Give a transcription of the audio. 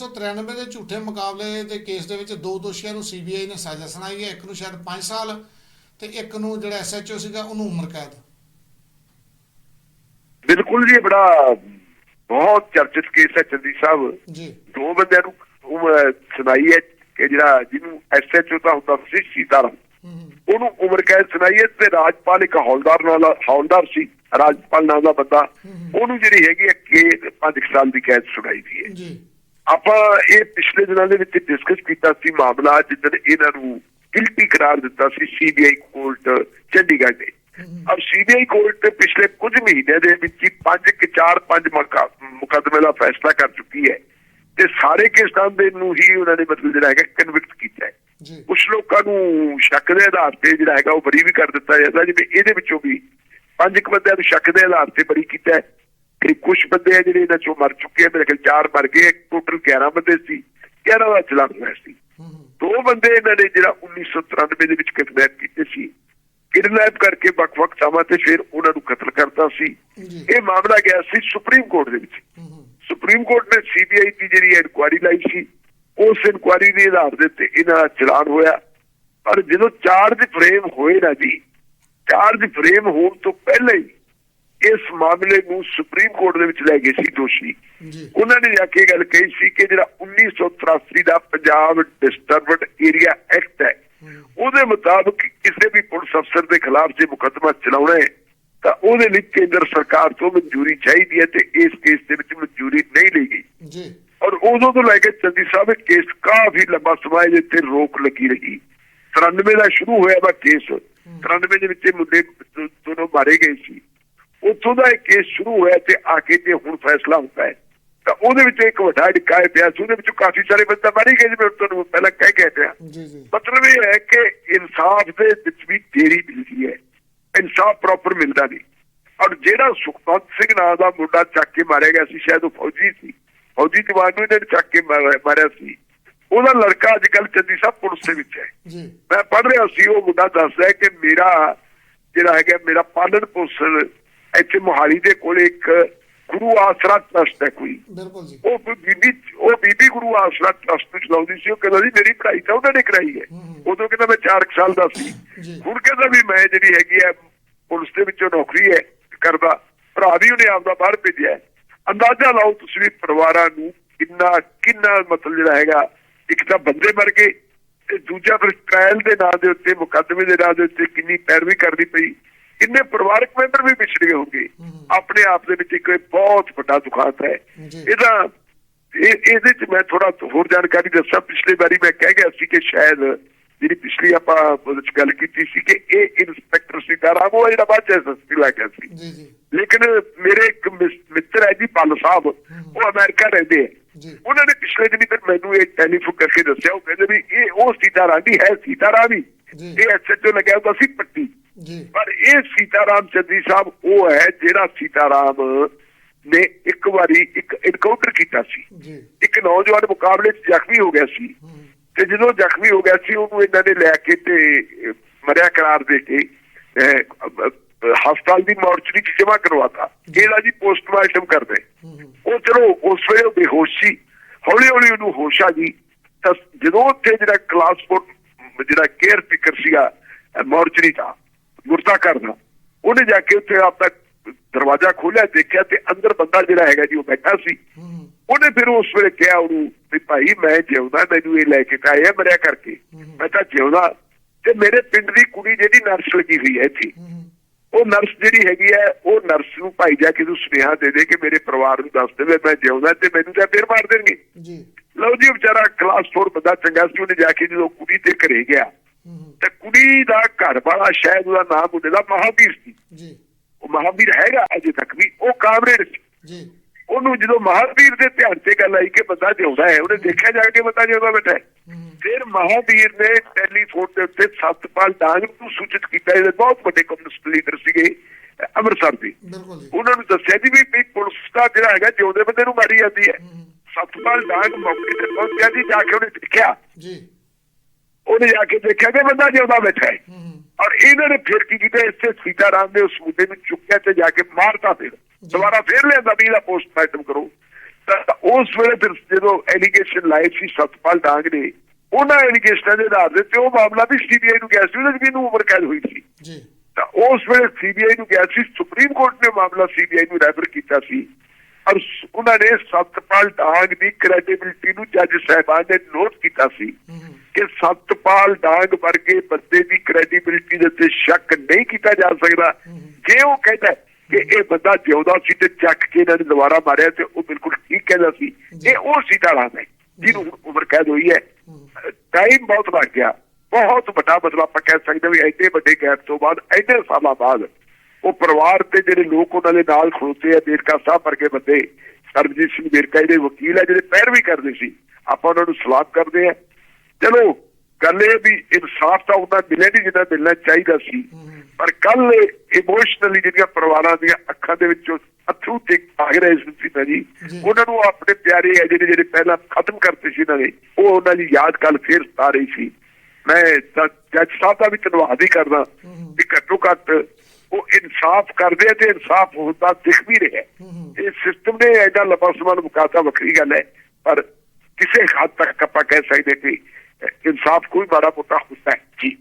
1993 ਦੇ ਝੂਠੇ ਮੁਕਾਬਲੇ ਦੇ ਕੇਸ ਦੇ ਵਿੱਚ ਦੋ ਦੋਸ਼ੀਆਂ ਨੂੰ ਸੀਬੀਆਈ ਨੇ ਸਜ਼ਾ ਸੁਣਾਈ ਹੈ ਇੱਕ ਨੂੰ ਸ਼ਾਇਦ 5 ਸਾਲ ਤੇ ਇੱਕ ਨੂੰ ਜਿਹੜਾ ਐਸਐਚਓ ਸੀਗਾ ਉਹਨੂੰ ਉਮਰ ਕੈਦ। ਬਿਲਕੁਲ ਜੀ ਬੜਾ ਬਹੁਤ ਚਰਚਿਤ ਕੇਸ ਹੈ ਚੰਦੀ ਸਾਹਿਬ। ਜੀ। ਦੋ ਬੰਦਿਆਂ ਨੂੰ ਉਮਰ ਸੁਣਾਈ ਹੈ ਕਿ ਜਿਹੜਾ ਜਿਹਨੂੰ ਐਸਐਚਓ ਦਾ ਹੁੰਦਾ ਸੀ ਸੀਤਾਰਾਮ। ਉਹਨੂੰ ਉਮਰ ਕੈਦ ਸੁਣਾਈ ਹੈ ਤੇ ਰਾਜਪਾਲ ਇੱਕ ਹੌਲਦਾਰ ਨਾਲ ਹੌਲਦਾਰ ਸੀ ਰਾਜਪਾਲ ਨਾਮ ਦਾ ਬੰਦਾ। ਉਹਨੂੰ ਜਿਹੜੀ ਹੈਗੀ ਹੈ ਕਿ 5 ਸਾਲ ਦੀ ਕੈਦ ਸੁਣਾਈ ਦੀ ਹੈ। ਜੀ। ਆਪਾਂ ਇਹ ਪਿਛਲੇ ਦਿਨਾਂ ਦੇ ਵਿੱਚ ਡਿਸਕਸ ਕੀਤਾ ਸੀ ਮਾਮਲਾ ਜਿੱਦਣ ਇਹਨਾਂ ਨੂੰ ਗਿਲਟੀ ਕਰਾਰ ਦਿੱਤਾ ਸੀ ਸੀਬੀਆਈ ਕੋਰਟ ਚੰਡੀਗੜ੍ਹ ਦੇ। ਔਰ ਸੀਬੀਆਈ ਕੋਰਟ ਪਿਛਲੇ ਕੁਝ ਮਹੀਨਿਆਂ ਦੇ ਵਿੱਚ ਹੀ 5 ਕਿ 4 5 ਮੁਕੱਦਮੇ ਦਾ ਫੈਸਲਾ ਕਰ ਚੁੱਕੀ ਹੈ ਤੇ ਸਾਰੇ ਕੇਸਾਂ ਦੇ ਨੂੰ ਹੀ ਉਹਨਾਂ ਨੇ ਮਤਲਬ ਜਿਹੜਾ ਹੈਗਾ ਕਨਵਿਕਟ ਕੀਤਾ ਹੈ। ਕੁਝ ਲੋਕਾਂ ਨੂੰ ਸ਼ੱਕ ਦੇ ਆਧਾਰ ਤੇ ਜਿਹੜਾ ਹੈਗਾ ਉਹ ਬਰੀ ਵੀ ਕਰ ਦਿੱਤਾ ਜਾਂਦਾ ਜਿਵੇਂ ਇਹਦੇ ਵਿੱਚੋਂ ਵੀ ਪੰਜ ਕੁ ਬੰਦਿਆਂ ਨੂੰ ਸ਼ੱਕ ਦੇ ਆਧਾਰ ਤੇ ਬਰੀ ਕੀਤਾ ਹੈ। ਕਿ ਕੁਝ ਬੰਦੇ ਆ ਜਿਹੜੇ ਇਹਨਾਂ ਚੋਂ ਮਰ ਚੁੱਕੇ ਆ ਮੇਰੇ ਖਿਆਲ ਚਾਰ ਮਰ ਗਏ ਟੋਟਲ 11 ਬੰਦੇ ਸੀ 11 ਦਾ ਚਲਾਨ ਹੋਇਆ ਸੀ। ਦੋ ਬੰਦੇ ਇਹਨਾਂ ਨੇ ਜਿਹੜਾ 1993 ਦੇ ਵਿੱਚ ਕਿਡਨੈਪ ਕੀਤੇ ਸੀ। ਕਿਡਨੈਪ ਕਰਕੇ ਵੱਖ-ਵੱਖ ਥਾਵਾਂ ਤੇ ਫਿਰ ਉਹਨਾਂ ਨੂੰ ਕਤਲ ਕਰਤਾ ਸੀ। ਇਹ ਮਾਮਲਾ ਗਿਆ ਸੀ ਸੁਪਰੀਮ ਕੋਰਟ ਦੇ ਵਿੱਚ। ਸੁਪਰੀਮ ਕੋਰਟ ਨੇ ਸੀਬੀਆਈ ਦੀ ਜਿਹੜੀ ਇਨਕੁਆਇਰੀ ਲਾਈ ਸੀ ਉਸ ਇਨਕੁਆਇਰੀ ਦੇ ਆਧਾਰ ਦੇ ਉੱਤੇ ਇਹਨਾਂ ਦਾ ਚਲਾਨ ਹੋਇਆ। ਪਰ ਜਦੋਂ ਚਾਰਜ ਫਰੇਮ ਹੋਏ ਨਾ ਜੀ ਚਾਰਜ ਫਰੇਮ ਹੋਣ ਤੋਂ ਪਹਿਲਾਂ ਹੀ ਇਸ ਮਾਮਲੇ ਨੂੰ ਸੁਪਰੀਮ ਕੋਰਟ ਦੇ ਵਿੱਚ ਲੈ ਗਏ ਸੀ ਦੋਸ਼ੀ। ਉਹਨਾਂ ਨੇ ਜਾ ਕੇ ਇਹ ਗੱਲ ਕਹੀ ਸੀ ਕਿ ਜਿਹੜਾ 1983 ਦਾ ਪੰਜਾਬ ਡਿਸਟਰਬਡ ਏਰੀਆ ਐਕਟ ਹੈ ਉਹਦੇ ਮੁਤਾਬਕ ਕਿਸੇ ਵੀ ਪੁਲਿਸ ਅਫਸਰ ਦੇ ਖਿਲਾਫ ਜੇ ਮੁਕੱਦਮਾ ਚਲਾਉਣਾ ਹੈ ਤਾਂ ਉਹਦੇ ਲਈ ਕੇਂਦਰ ਸਰਕਾਰ ਤੋਂ ਮਨਜ਼ੂਰੀ ਚਾਹੀਦੀ ਹੈ ਤੇ ਇਸ ਕੇਸ ਦੇ ਵਿੱਚ ਮਨਜ਼ੂਰੀ ਨਹੀਂ ਲਈ ਗਈ। ਜੀ। ਔਰ ਉਦੋਂ ਤੋਂ ਲੈ ਕੇ ਚੰਦੀ ਸਾਹਿਬ ਇਹ ਕੇਸ ਕਾਫੀ ਲੰਬਾ ਸਮਾਂ ਇਹਦੇ ਤੇ ਰੋਕ ਲੱਗੀ ਰਹੀ। 93 ਦਾ ਸ਼ੁਰੂ ਹੋਇਆ ਵਾ ਕੇਸ 93 ਦੇ ਵਿੱਚ ਇਹ ਮੁੰਡੇ ਦੋਨੋਂ ਮਾਰੇ ਗਏ ਸੀ। ਉੱਥੋਂ ਦਾ ਇਹ ਕੇਸ ਸ਼ੁਰੂ ਹੋਇਆ ਤੇ ਆ ਕੇ ਜੇ ਹੁਣ ਫੈਸਲਾ ਹੁੰਦਾ ਹੈ ਤਾਂ ਉਹਦੇ ਵਿੱਚ ਇੱਕ ਵੱਡਾ ਢਿੱਕਾ ਪਿਆ ਸੀ ਉਹਦੇ ਵਿੱਚੋਂ ਕਾਫੀ ਸਾਰੇ ਬੰਦੇ ਮਾਰੇ ਗਏ ਜਿਵੇਂ ਤੁਹਾਨੂੰ ਪਹਿਲਾਂ ਕਹਿ ਕੇ ਜੀ ਮਤਲਬ ਇਹ ਹੈ ਕਿ ਇਨਸਾਫ ਦੇ ਵਿੱਚ ਵੀ ਦੇਰੀ ਮਿਲਦੀ ਹੈ ਇਨਸਾਫ ਪ੍ਰੋਪਰ ਮਿਲਦਾ ਨਹੀਂ। ਔਰ ਜਿਹੜਾ ਸੁਖਪਾਲ ਸਿੰਘ ਨਾਂ ਦਾ ਮੁੰਡਾ ਚੱਕ ਕੇ ਮਾਰਿਆ ਗਿਆ ਸੀ ਸ਼ਾਇਦ ਉਹ ਫੌਜੀ ਸੀ। ਫੌਜੀ ਜਵਾਨ ਨੂੰ ਇਹਨੇ ਚੱਕ ਕੇ ਮਾਰਿਆ ਸੀ। ਉਹਦਾ ਲੜਕਾ ਅੱਜ ਕੱਲ ਚੰਦੀ ਸਾਹਿਬ ਪੁਲਿਸ ਦੇ ਵਿੱਚ ਹੈ। ਮੈਂ ਪੜ੍ਹ ਰਿਹਾ ਸੀ ਉਹ ਮੁੰਡਾ ਦੱਸਦਾ ਹੈ ਕਿ ਮੇਰਾ ਜਿਹੜਾ ਹੈਗਾ ਮੇਰਾ ਪਾਲਣ ਪੋਸ਼ਣ ਇੱਥੇ ਮੋਹਾਲੀ ਦੇ ਕੋਲੇ ਇੱਕ ਗੁਰੂ ਆਸਰਾ ਟਰਸਟ ਹੈ ਕੋਈ। ਬਿਲਕੁਲ ਜੀ। ਉਹ ਬੀਬੀ ਉਹ ਬੀਬੀ ਗੁਰੂ ਆਸਰਾ ਟਰਸਟ ਚਲਾਉਂਦੀ ਸੀ। ਉਹ ਕਹਿੰਦਾ ਸੀ ਮੇਰੀ ਪੜ੍ਹਾਈ ਤਾਂ ਉਹਨਾਂ ਨੇ ਕਰਾਈ ਹੈ। ਉਦੋਂ ਕਹਿੰਦਾ ਮੈਂ 4 ਸਾਲ ਦਾ ਸੀ। ਜੀ। ਹੁਣ ਕਹਿੰਦਾ ਵੀ ਮੈਂ ਜਿਹੜੀ ਹੈਗੀ ਹੈ ਪੁਲਿਸ ਦੇ ਵਿੱਚੋਂ ਨੌਕਰੀ ਹੈ ਕਰਦਾ। ਭਰਾ ਵੀ ਉਹਨੇ ਆਪਦਾ ਬਾਹਰ ਭੇਜਿਆ। ਅੰਦਾਜ਼ਾ ਲਾਓ ਤੁਸੀਂ ਵੀ ਪਰਿਵਾਰਾਂ ਨੂੰ ਕਿੰਨਾ ਕਿੰਨਾ ਮਤਲਬ ਜਿਹੜਾ ਹੈਗਾ ਇੱਕ ਤਾਂ ਬੰਦੇ ਮਰ ਗਏ ਤੇ ਦੂਜਾ ਫਿਰ ਟ੍ਰਾਇਲ ਦੇ ਨਾਂ ਦੇ ਉੱਤੇ ਮੁਕੱਦਮੇ ਦੇ ਨਾਂ ਦੇ ਉੱਤੇ ਕਿੰਨੀ ਪੈਰਵੀ ਕਰਨੀ ਪਈ। ਕਿੰਨੇ ਪਰਿਵਾਰਕ ਮੈਂਬਰ ਵੀ ਵਿਛੜ ਹੋਣਗੇ। ਆਪਣੇ ਆਪ ਦੇ ਵਿੱਚ ਇੱਕ ਬਹੁਤ ਵੱਡਾ ਦੁਖਾਂਤ ਹੈ। ਇਹਦਾ ਇਹ ਇਹਦੇ ਚ ਮੈਂ ਥੋੜਾ ਹੋਰ ਜਾਣਕਾਰੀ ਦੱਸਾਂ। ਪਿਛਲੀ ਵਾਰੀ ਮੈਂ ਕਹਿ ਗਿਆ ਸੀ ਕਿ ਸ਼ਾਇਦ ਜਿਹੜੀ ਪਿਛਲੀ ਆਪਾਂ ਉਹਦੇ ਚ ਗੱਲ ਕੀਤੀ ਸੀ ਕਿ ਇਹ ਇਨਸਪੈਕਟਰ ਸੀਤਾਰਾਮ ਉਹ ਜਿਹੜਾ ਬਾਅਦ ਚ ਐਸਐਸਪੀ ਲੱਗ ਗਿਆ ਸੀ। ਜੀ ਜੀ। ਲੇਕਿਨ ਮੇਰੇ ਇੱਕ ਮਿੱਤਰ ਹੈ ਜੀ ਪੱਲ ਸਾਹਿਬ। ਉਹ ਅਮਰੀਕਾ ਰਹਿੰਦੇ ਹੈ। ਉਹਨਾਂ ਨੇ ਪਿਛਲੇ ਦਿਨੀ ਫਿਰ ਮੈਨੂੰ ਇਹ ਟੈਲੀਫੋਨ ਕਰਕੇ ਦੱਸਿਆ। ਉਹ ਕਹਿੰਦੇ ਵੀ ਇਹ ਉਹ ਸੀਤਾਰਾਮ ਦੀ ਹੈ ਸੀਤਾਰਾਮ ਜੀ। ਇਹ ਐਸਐਚਓ ਲੱਗਿਆ ਹੁੰਦਾ ਸੀ ਪੱਟੀ। ਜੀ। ਪਰ ਇਹ ਸੀਤਾਰਾਮ ਚੰਦੀ ਸਾਹਿਬ ਉਹ ਹੈ ਜਿਹੜਾ ਸੀਤਾਰਾਮ ਨੇ ਇੱਕ ਵਾਰੀ ਇੱਕ ਐਨਕਾਊਂਟਰ ਕੀਤਾ ਸੀ। ਜੀ। ਇੱਕ ਨੌਜਵਾਨ ਮੁਕਾਬਲੇ 'ਚ ਜ਼ਖਮੀ ਹੋ ਗਿਆ ਸੀ। ਤੇ ਜਦੋਂ ਜ਼ਖਮੀ ਹੋ ਗਿਆ ਸੀ ਉਹਨੂੰ ਇਹਨਾਂ ਨੇ ਲੈ ਕੇ ਤੇ ਮਰਿਆ ਕਰਾਰ ਦੇ ਕੇ ਹਸਪਤਾਲ ਦੀ ਮੋਰਚਰੀ 'ਚ ਜਮ੍ਹਾਂ ਕਰਵਾਤਾ। ਇਹਦਾ ਜੀ ਪੋਸਟਮਾਰਟਮ ਕਰਦੇ। ਉਹ ਚਲੋ ਉਸ ਵੇਲੇ ਉਹ ਬੇਹੋਸ਼ ਸੀ। ਹੌਲੀ ਹੌਲੀ ਉਹਨੂੰ ਹੋਸ਼ ਆ ਗਈ ਤਾਂ ਜਦੋਂ ਉੱਥੇ ਜਿਹੜਾ ਕਲਾਸ ਫੋਰ ਜਿਹੜਾ ਕੇਅਰ ਟੇਕਰ ਸੀਗਾ ਮੋਰਚਰੀ ਦਾ ਗੁਰਤਾ ਕਰਦਾ ਉਹਨੇ ਜਾ ਕੇ ਉੱਥੇ ਆਪਦਾ ਦਰਵਾਜ਼ਾ ਖੋਲ੍ਹਿਆ ਦੇਖਿਆ ਤੇ ਅੰਦਰ ਬੰਦਾ ਜਿਹੜਾ ਹੈਗਾ ਜੀ ਉਹ ਬੈਠਾ ਸੀ। ਉਹਨੇ ਫਿਰ ਉਸ ਵੇਲੇ ਕਿਹਾ ਉਹਨੂੰ ਵੀ ਭਾਈ ਮੈਂ ਜਿਉਂਦਾ ਮੈਨੂੰ ਇਹ ਲੈ ਕੇ ਆਇਆ ਮਰਿਆ ਕਰਕੇ। ਮੈਂ ਤਾਂ ਜਿਉਂਦਾ। ਤੇ ਮੇਰੇ ਪਿੰਡ ਦੀ ਕੁੜੀ ਜਿਹੜੀ ਨਰਸ ਲੱਗੀ ਹੋਈ ਹੈ ਇੱਥੇ ਉਹ ਨਰਸ ਜਿਹੜੀ ਹੈਗੀ ਹੈ ਉਹ ਨਰਸ ਨੂੰ ਭਾਈ ਜਾ ਕੇ ਤੂੰ ਸੁਨੇਹਾ ਦੇ ਦੇ ਕਿ ਮੇਰੇ ਪਰਿਵਾਰ ਨੂੰ ਦੱਸ ਦੇਵੇ ਮੈਂ ਜਿਉਂਦਾ ਤੇ ਮੈਨੂੰ ਤਾਂ ਫੇਰ ਮਾਰ ਦੇਣਗੇ। ਜੀ। ਲਓ ਜੀ ਵਿਚਾਰਾ ਕਲਾਸ 4 ਬੰਦਾ ਚੰਗਾ ਸੀ ਉਹਨੇ ਜਾ ਕੇ ਜਦੋਂ ਕੁੜੀ ਤੇ ਘਰੇ ਗਿਆ ਤੇ ਕੁੜੀ ਦਾ ਘਰ ਵਾਲਾ ਸ਼ਾਇਦ ਉਹਦਾ ਨਾਮ ਮੁੰਡੇ ਦਾ ਮਹਾਵੀਰ ਸੀ। ਜੀ। ਉਹ ਮਹਾਵੀਰ ਹੈਗਾ ਅਜੇ ਤੱਕ ਵੀ ਉਹ ਕਾਮਰੇਡ ਸੀ। ਜੀ। ਉਹਨੂੰ ਜਦੋਂ ਮਹਾਵੀਰ ਦੇ ਧਿਆਨ ਤੇ ਗੱਲ ਆਈ ਕਿ ਬੰਦਾ ਜਿਉਂਦਾ ਹੈ ਉਹਨੇ ਦੇਖਿਆ ਜਾ ਕੇ ਬੰਦਾ ਜਿਉਂਦਾ ਬੈਠਾ ਹੈ। ਫਿਰ ਮਹਾਵੀਰ ਨੇ ਟੈਲੀਫੋਨ ਦੇ ਉੱਤੇ ਸਤਪਾਲ ਡਾਂਗ ਨੂੰ ਸੂਚਿਤ ਕੀਤਾ ਇਹਦੇ ਬਹੁਤ ਵੱਡੇ ਕਮਿਊਨਿਸਟ ਲੀਡਰ ਸੀਗੇ ਅੰਮ੍ਰਿਤਸਰ ਦੇ। ਬਿਲਕੁਲ ਜੀ। ਉਹਨਾਂ ਨੂੰ ਦੱਸਿਆ ਜੀ ਵੀ ਪੁਲਿਸ ਦਾ ਜਿਹੜਾ ਹੈਗਾ ਜਿਉਂਦੇ ਬੰਦੇ ਨੂੰ ਮਾਰੀ ਜਾਂਦੀ ਹੂੰ, ਸਤਪਾਲ ਡਾਂਗ ਮੌਕੇ ਤੇ ਪਹੁੰਚਿਆ ਜੀ ਜਾ ਕੇ ਉਹਨੇ ਦੇਖਿਆ। ਜੀ। ਉਹਨੇ ਜਾ ਕੇ ਦੇਖਿਆ ਕਿ ਬੰਦਾ ਜਿਉਂਦਾ ਬੈਠਾ ਹੈ। ਔਰ ਇਹਨਾਂ ਨੇ ਫਿਰ ਕੀ ਕੀਤਾ? ਇਸੇ ਸੀਤਾਰਾਮ ਨੇ ਉਸ ਮੁੰਡੇ ਨੂੰ ਚੁੱਕਿਆ ਤੇ ਜਾ ਕੇ ਮਾਰਤਾ ਫਿਰ। ਦੁਬਾਰਾ ਫਿਰ ਲਿਆਂਦਾ ਵੀ ਇਹਦਾ ਪੋਸਟਮਾਰਟਮ ਕਰੋ। ਤਾਂ ਉਸ ਵੇਲੇ ਫਿਰ ਜਦੋਂ ਐਲੀਗੇਸ਼ਨ ਲਾਏ ਸੀ ਸਤਪਾਲ ਡਾਂਗ ਨੇ ਉਹਨਾਂ ਐਲੀਗੇਸ਼ਨਾਂ ਦੇ ਆਧਾਰ ਤੇ ਉਹ ਮਾਮਲਾ ਵੀ ਸੀਬੀਆਈ ਨੂੰ ਗਿਆ ਸੀ ਉਹਦੇ ਵੀ ਇਹਨੂੰ ਉਮਰ ਕੈਦ ਹੋਈ ਸੀ। ਜੀ। ਤਾਂ ਉਸ ਵੇਲੇ ਸੀਬੀਆਈ ਨੂੰ ਗਿਆ ਸੀ ਸੁਪਰੀਮ ਕੋਰਟ ਨੇ ਮਾਮਲਾ ਸੀਬੀਆਈ ਨੂੰ ਰੈਫਰ ਕੀਤਾ ਸੀ। ਸ- ਉਹਨਾਂ ਨੇ ਸਤਪਾਲ ਡਾਂਗ ਦੀ ਕ੍ਰੈਡੀਬਿਲਿਟੀ ਨੂੰ ਜੱਜ ਸਾਹਿਬਾਨ ਨੇ ਨੋਟ ਕੀਤਾ ਸੀ ਕਿ ਸਤਪਾਲ ਡਾਂਗ ਵਰਗੇ ਬੰਦੇ ਦੀ ਕ੍ਰੈਡੀਬਿਲਿਟੀ ਦੇ ਉੱਤੇ ਸ਼ੱਕ ਨਹੀਂ ਕੀਤਾ ਜਾ ਸਕਦਾ। ਜੇ ਉਹ ਕਹਿੰਦਾ ਕਿ ਇਹ ਬੰਦਾ ਜਿਉਂਦਾ ਸੀ ਤੇ ਚੱਕ ਕੇ ਇਹਨਾਂ ਨੇ ਦੁਬਾਰਾ ਮਾਰਿਆ ਤੇ ਉਹ ਬਿਲਕੁਲ ਠੀਕ ਕਹਿੰਦਾ ਸੀ। ਇਹ ਉਹ ਸੀਟਾ ਲਾਂ ਹੈ ਜਿਹਨੂੰ ਉਮਰ ਕੈਦ ਹੋਈ ਹੈ। ਟਾਈਮ ਬਹੁਤ ਲੱਗ ਗਿਆ। ਬਹੁਤ ਵੱਡਾ ਮਤਲਬ ਆਪਾਂ ਕਹਿ ਸਕਦੇ ਵੀ ਐਡੇ ਵੱਡੇ ਗੈਪ ਤੋਂ ਬਾਅਦ ਐਡੇ ਸਾਲਾਂ ਬਾਅਦ ਉਹ ਪਰਿਵਾਰ ਤੇ ਜਿਹੜੇ ਲੋਕ ਉਹਨਾਂ ਦੇ ਨਾਲ ਖਲੋਤੇ ਆ ਦੇਰਕਾ ਸਾਹਿਬ ਵਰਗੇ ਬੰਦੇ ਸਰਬਜੀਤ ਸਿੰਘ ਦੇਰਕਾ ਜਿਹੜੇ ਵਕੀਲ ਆ ਜਿਹੜੇ ਪੈਰਵੀ ਕਰਦੇ ਸੀ ਆਪਾਂ ਉਹਨਾਂ ਨੂੰ ਸਲਾਮ ਕਰਦੇ ਆ। ਚਲੋ ਗੱਲ ਇਹ ਵੀ ਇਨਸਾਫ ਤਾਂ ਉਹਨਾਂ ਮਿਲਿਆ ਨਹੀਂ ਜਿੰਨਾ ਮਿਲਣਾ ਚਾਹੀਦਾ ਸੀ ਪਰ ਕੱਲ ਇਮੋਸ਼ਨਲੀ ਜਿਹੜੀਆਂ ਪਰਿਵਾਰਾਂ ਦੀਆਂ ਅੱਖਾਂ ਦੇ ਵਿੱਚੋਂ ਅਥਰੂ ਤੇ ਆਗ ਰਹੇ ਸੀ ਨਾ ਜੀ। ਉਹਨਾਂ ਨੂੰ ਆਪਣੇ ਪਿਆਰੇ ਆ ਜਿਹੜੇ ਜਿਹੜੇ ਪਹਿਲਾਂ ਖਤਮ ਕਰਤੇ ਸੀ ਇਹਨਾਂ ਨੇ ਉਹ ਉਹਨਾਂ ਦੀ ਯਾਦ ਕੱਲ ਫੇਰ ਆ ਰਹੀ ਸੀ। ਮੈਂ ਜੱਜ ਸਾਹਿਬ ਦਾ ਵੀ ਧੰਨਵਾਦ ਹੀ ਕਰਦਾ ਵੀ ਘੱਟੋ ਘੱਟ ਉਹ ਇਨਸਾਫ ਕਰਦੇ ਤੇ ਇਨਸਾਫ ਹੁੰਦਾ ਦਿਖ ਵੀ ਰਿਹਾ। ਇਹ ਸਿਸਟਮ ਨੇ ਐਡਾ ਲੰਬਾ ਸਮਾਂ ਮੁਕਾਤਾ ਵੱਖਰੀ ਗੱਲ ਹੈ ਪਰ ਕਿਸੇ ਹੱਦ ਤੱਕ ਆਪਾਂ ਕਹਿ ਸਕਦੇ ਕਿ ਇਨਸਾਫ ਕੋਈ ਮਾੜਾ ਮੋਟਾ ਹੁੰਦਾ ਹੈ। ਜੀ।